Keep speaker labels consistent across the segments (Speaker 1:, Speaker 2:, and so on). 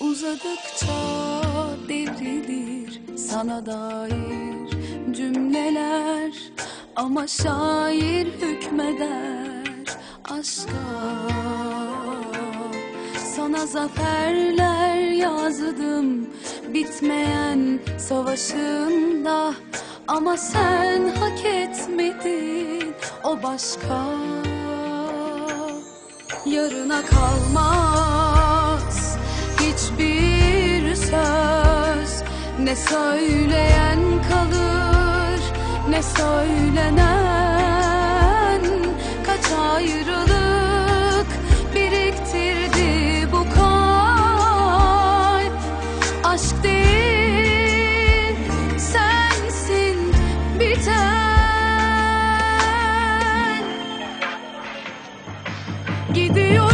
Speaker 1: Uzadıkça devrilir sana dair cümleler. Ama şair hükmeder aşka. Sana zaferler yazdım bitmeyen savaşında. Ama sen hak etmedin o başka. Yarına kalmaz hiçbir söz. Ne söyleyen kalır ne söylenen Kaç ayrılık biriktirdi bu kalp. Aşk değil sensin biten. Gidiyorum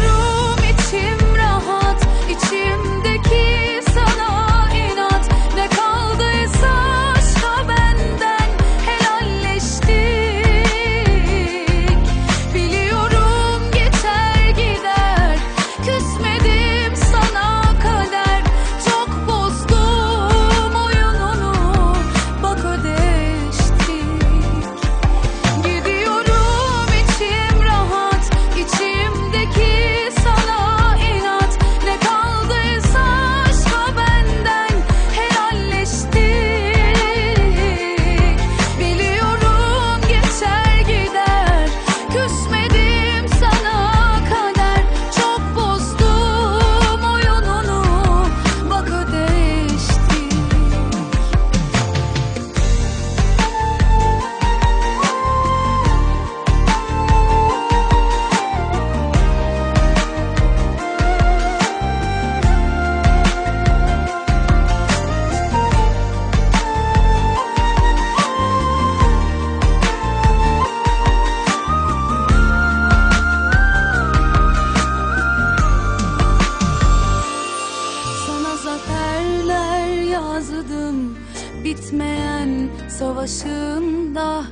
Speaker 1: bitmeyen savaşında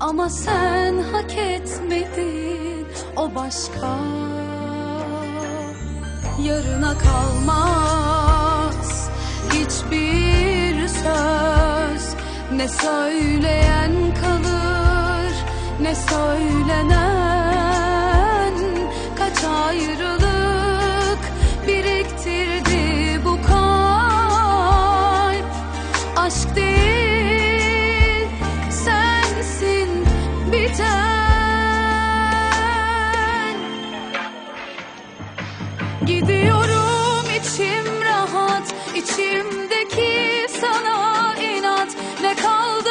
Speaker 1: Ama sen hak etmedin. O başka Yarına kalmaz. Hiçbir söz Ne söyleyen kalır ne söylenen Kaç ayrılık geride kaldı.